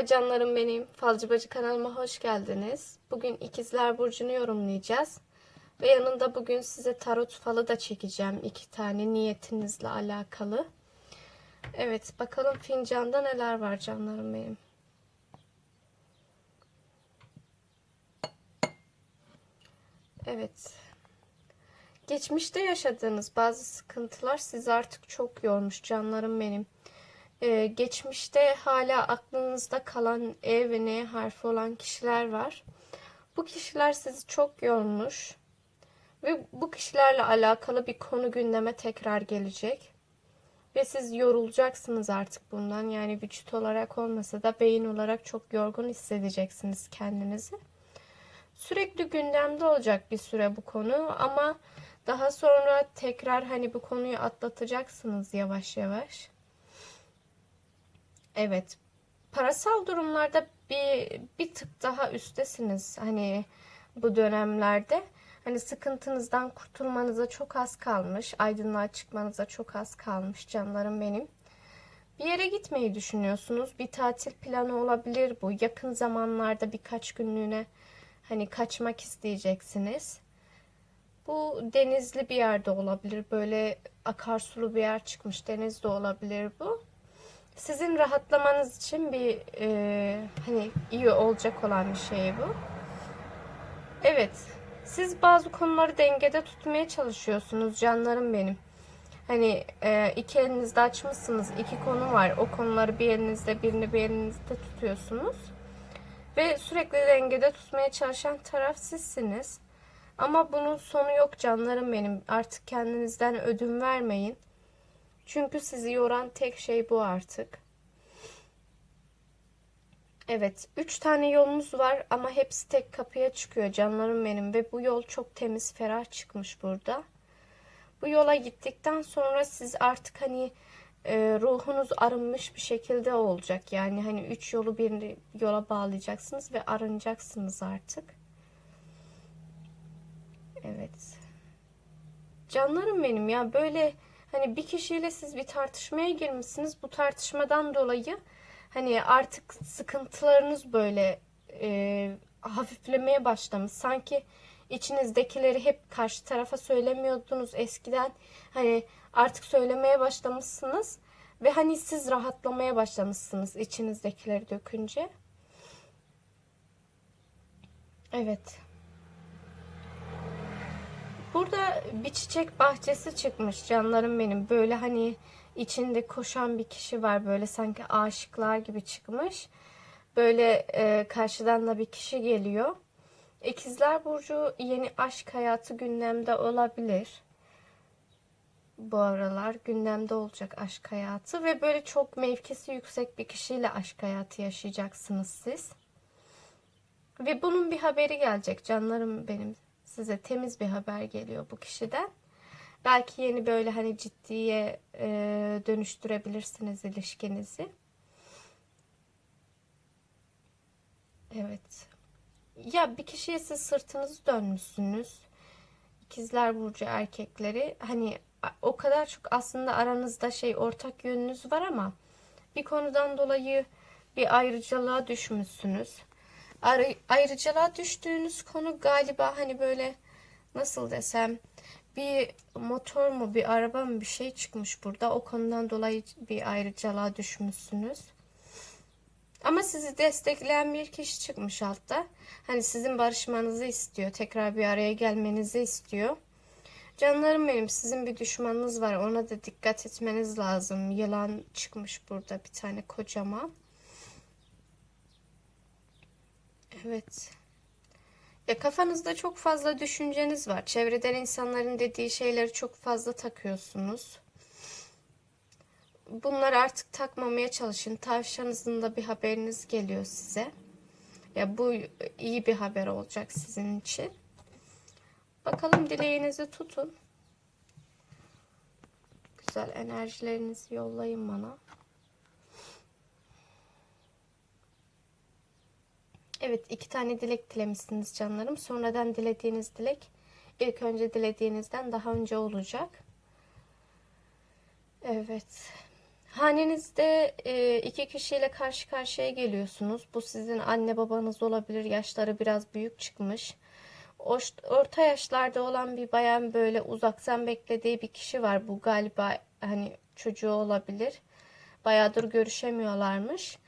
Merhaba canlarım benim. Falcı Bacı kanalıma hoş geldiniz. Bugün ikizler burcunu yorumlayacağız. Ve yanında bugün size tarot falı da çekeceğim. iki tane niyetinizle alakalı. Evet bakalım fincanda neler var canlarım benim. Evet. Geçmişte yaşadığınız bazı sıkıntılar sizi artık çok yormuş canlarım benim. Ee, geçmişte hala aklınızda kalan E ve N harfi olan kişiler var. Bu kişiler sizi çok yormuş. Ve bu kişilerle alakalı bir konu gündeme tekrar gelecek. Ve siz yorulacaksınız artık bundan. Yani vücut olarak olmasa da beyin olarak çok yorgun hissedeceksiniz kendinizi. Sürekli gündemde olacak bir süre bu konu ama daha sonra tekrar hani bu konuyu atlatacaksınız yavaş yavaş. Evet. Parasal durumlarda bir bir tık daha üstesiniz. Hani bu dönemlerde hani sıkıntınızdan kurtulmanıza çok az kalmış, aydınlığa çıkmanıza çok az kalmış canlarım benim. Bir yere gitmeyi düşünüyorsunuz. Bir tatil planı olabilir bu. Yakın zamanlarda birkaç günlüğüne hani kaçmak isteyeceksiniz. Bu denizli bir yerde olabilir. Böyle akarsulu bir yer çıkmış. Deniz de olabilir bu sizin rahatlamanız için bir e, hani iyi olacak olan bir şey bu. Evet. Siz bazı konuları dengede tutmaya çalışıyorsunuz canlarım benim. Hani e, iki elinizde açmışsınız. iki konu var. O konuları bir elinizde birini bir elinizde tutuyorsunuz. Ve sürekli dengede tutmaya çalışan taraf sizsiniz. Ama bunun sonu yok canlarım benim. Artık kendinizden ödün vermeyin. Çünkü sizi yoran tek şey bu artık. Evet, üç tane yolunuz var ama hepsi tek kapıya çıkıyor canlarım benim ve bu yol çok temiz, ferah çıkmış burada. Bu yola gittikten sonra siz artık hani e, ruhunuz arınmış bir şekilde olacak. Yani hani üç yolu bir yola bağlayacaksınız ve arınacaksınız artık. Evet. Canlarım benim ya böyle Hani bir kişiyle siz bir tartışmaya girmişsiniz. Bu tartışmadan dolayı hani artık sıkıntılarınız böyle e, hafiflemeye başlamış. Sanki içinizdekileri hep karşı tarafa söylemiyordunuz eskiden. Hani artık söylemeye başlamışsınız ve hani siz rahatlamaya başlamışsınız içinizdekileri dökünce. Evet. Burada bir çiçek bahçesi çıkmış canlarım benim. Böyle hani içinde koşan bir kişi var. Böyle sanki aşıklar gibi çıkmış. Böyle e, karşıdan da bir kişi geliyor. İkizler Burcu yeni aşk hayatı gündemde olabilir. Bu aralar gündemde olacak aşk hayatı ve böyle çok mevkisi yüksek bir kişiyle aşk hayatı yaşayacaksınız siz. Ve bunun bir haberi gelecek canlarım benim size temiz bir haber geliyor bu kişiden. Belki yeni böyle hani ciddiye e, dönüştürebilirsiniz ilişkinizi. Evet. Ya bir kişiye siz sırtınızı dönmüşsünüz. İkizler burcu erkekleri hani o kadar çok aslında aranızda şey ortak yönünüz var ama bir konudan dolayı bir ayrıcalığa düşmüşsünüz ayrıcalığa düştüğünüz konu galiba hani böyle nasıl desem bir motor mu bir araba mı bir şey çıkmış burada. O konudan dolayı bir ayrıcalığa düşmüşsünüz. Ama sizi destekleyen bir kişi çıkmış altta. Hani sizin barışmanızı istiyor. Tekrar bir araya gelmenizi istiyor. Canlarım benim sizin bir düşmanınız var. Ona da dikkat etmeniz lazım. Yılan çıkmış burada bir tane kocaman. Evet. Ya kafanızda çok fazla düşünceniz var. Çevreden insanların dediği şeyleri çok fazla takıyorsunuz. Bunları artık takmamaya çalışın. Tavşanınızın da bir haberiniz geliyor size. Ya bu iyi bir haber olacak sizin için. Bakalım dileğinizi tutun. Güzel enerjilerinizi yollayın bana. Evet iki tane dilek dilemişsiniz canlarım. Sonradan dilediğiniz dilek ilk önce dilediğinizden daha önce olacak. Evet. Hanenizde e, iki kişiyle karşı karşıya geliyorsunuz. Bu sizin anne babanız olabilir. Yaşları biraz büyük çıkmış. Orta yaşlarda olan bir bayan böyle uzaktan beklediği bir kişi var. Bu galiba hani çocuğu olabilir. Bayağıdır görüşemiyorlarmış.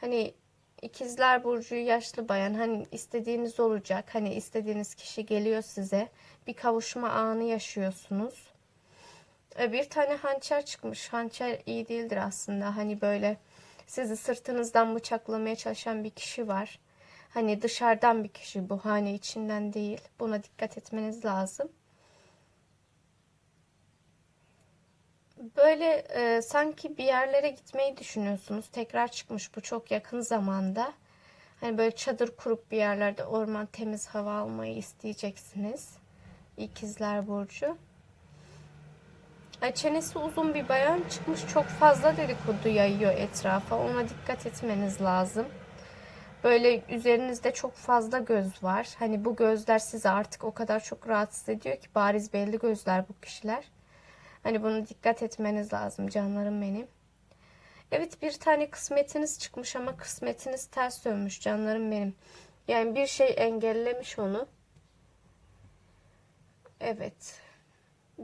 Hani ikizler burcu yaşlı bayan hani istediğiniz olacak. Hani istediğiniz kişi geliyor size. Bir kavuşma anı yaşıyorsunuz. E, Bir tane hançer çıkmış. Hançer iyi değildir aslında. Hani böyle sizi sırtınızdan bıçaklamaya çalışan bir kişi var. Hani dışarıdan bir kişi bu hane içinden değil. Buna dikkat etmeniz lazım. Böyle e, sanki bir yerlere gitmeyi düşünüyorsunuz. Tekrar çıkmış bu çok yakın zamanda. Hani böyle çadır kurup bir yerlerde orman temiz hava almayı isteyeceksiniz. İkizler Burcu. Çenesi uzun bir bayan çıkmış. Çok fazla dedikodu yayıyor etrafa. Ona dikkat etmeniz lazım. Böyle üzerinizde çok fazla göz var. Hani bu gözler sizi artık o kadar çok rahatsız ediyor ki bariz belli gözler bu kişiler. Hani bunu dikkat etmeniz lazım canlarım benim. Evet bir tane kısmetiniz çıkmış ama kısmetiniz ters dönmüş canlarım benim. Yani bir şey engellemiş onu. Evet.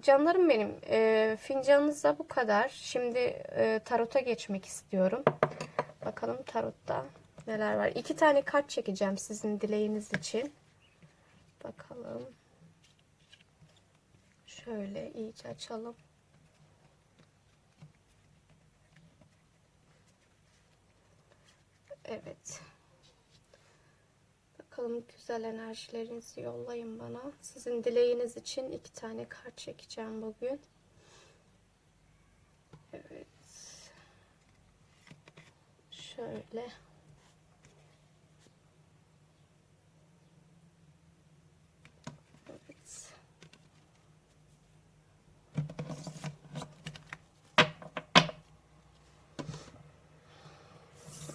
Canlarım benim, e, fincanınızda bu kadar. Şimdi e, tarota geçmek istiyorum. Bakalım tarotta neler var. İki tane kart çekeceğim sizin dileğiniz için. Bakalım. Şöyle iyice açalım. Evet. Bakalım güzel enerjilerinizi yollayın bana. Sizin dileğiniz için iki tane kart çekeceğim bugün. Evet. Şöyle. Evet.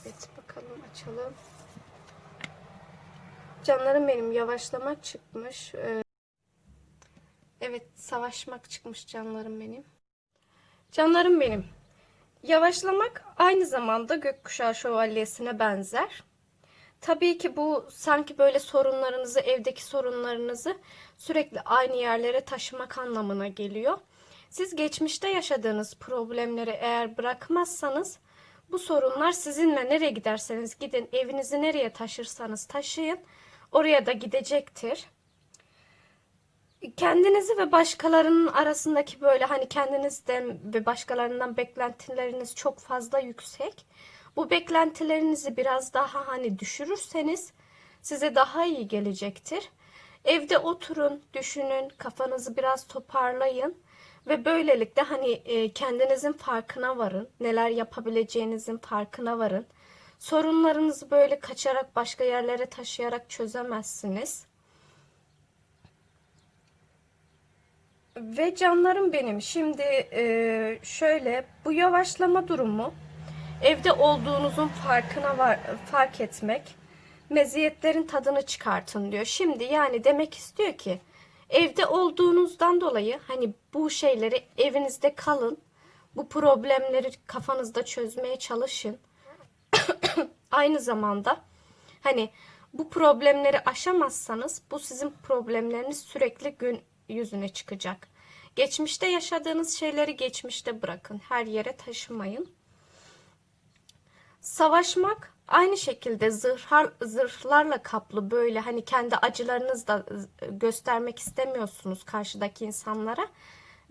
Evet bakalım açalım. Canlarım benim yavaşlamak çıkmış. Ee, Evet savaşmak çıkmış canlarım benim. Canlarım benim. Yavaşlamak aynı zamanda gökkuşağı şövalyesine benzer. Tabii ki bu sanki böyle sorunlarınızı, evdeki sorunlarınızı sürekli aynı yerlere taşımak anlamına geliyor. Siz geçmişte yaşadığınız problemleri eğer bırakmazsanız bu sorunlar sizinle nereye giderseniz gidin, evinizi nereye taşırsanız taşıyın, oraya da gidecektir. Kendinizi ve başkalarının arasındaki böyle hani kendinizden ve başkalarından beklentileriniz çok fazla yüksek. Bu beklentilerinizi biraz daha hani düşürürseniz size daha iyi gelecektir. Evde oturun, düşünün, kafanızı biraz toparlayın ve böylelikle hani e, kendinizin farkına varın. Neler yapabileceğinizin farkına varın. Sorunlarınızı böyle kaçarak başka yerlere taşıyarak çözemezsiniz. Ve canlarım benim şimdi e, şöyle bu yavaşlama durumu evde olduğunuzun farkına var, fark etmek meziyetlerin tadını çıkartın diyor. Şimdi yani demek istiyor ki evde olduğunuzdan dolayı hani bu şeyleri evinizde kalın. Bu problemleri kafanızda çözmeye çalışın. Aynı zamanda hani bu problemleri aşamazsanız bu sizin problemleriniz sürekli gün yüzüne çıkacak. Geçmişte yaşadığınız şeyleri geçmişte bırakın. Her yere taşımayın. Savaşmak aynı şekilde zırhlar, zırhlarla kaplı böyle hani kendi acılarınızı da göstermek istemiyorsunuz karşıdaki insanlara.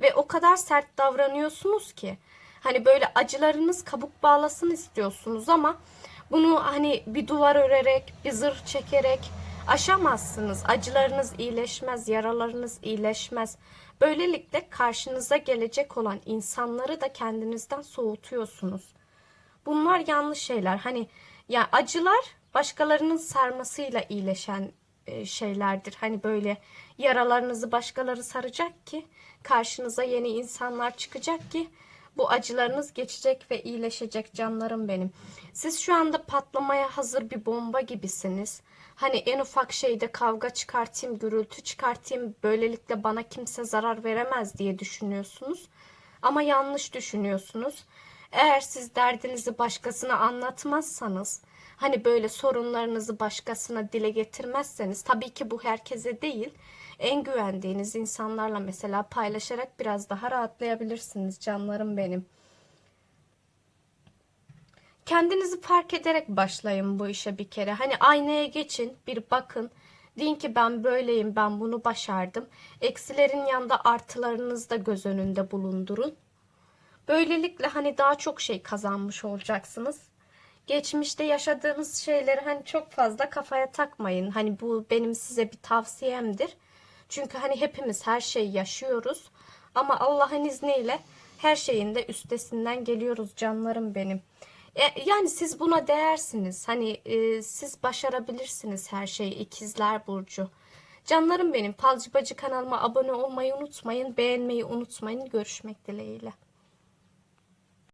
Ve o kadar sert davranıyorsunuz ki hani böyle acılarınız kabuk bağlasın istiyorsunuz ama bunu hani bir duvar örerek, bir zırh çekerek aşamazsınız. Acılarınız iyileşmez, yaralarınız iyileşmez. Böylelikle karşınıza gelecek olan insanları da kendinizden soğutuyorsunuz. Bunlar yanlış şeyler. Hani ya acılar başkalarının sarmasıyla iyileşen e, şeylerdir. Hani böyle yaralarınızı başkaları saracak ki karşınıza yeni insanlar çıkacak ki bu acılarınız geçecek ve iyileşecek canlarım benim. Siz şu anda patlamaya hazır bir bomba gibisiniz. Hani en ufak şeyde kavga çıkartayım, gürültü çıkartayım, böylelikle bana kimse zarar veremez diye düşünüyorsunuz. Ama yanlış düşünüyorsunuz. Eğer siz derdinizi başkasına anlatmazsanız, hani böyle sorunlarınızı başkasına dile getirmezseniz, tabii ki bu herkese değil, en güvendiğiniz insanlarla mesela paylaşarak biraz daha rahatlayabilirsiniz canlarım benim. Kendinizi fark ederek başlayın bu işe bir kere. Hani aynaya geçin, bir bakın. Deyin ki ben böyleyim, ben bunu başardım. Eksilerin yanında artılarınızı da göz önünde bulundurun. Böylelikle hani daha çok şey kazanmış olacaksınız. Geçmişte yaşadığınız şeyleri hani çok fazla kafaya takmayın. Hani bu benim size bir tavsiyemdir. Çünkü hani hepimiz her şeyi yaşıyoruz. Ama Allah'ın izniyle her şeyin de üstesinden geliyoruz canlarım benim. E, yani siz buna değersiniz. Hani e, siz başarabilirsiniz her şeyi ikizler burcu. Canlarım benim. Falcı Bacı kanalıma abone olmayı unutmayın. Beğenmeyi unutmayın. Görüşmek dileğiyle.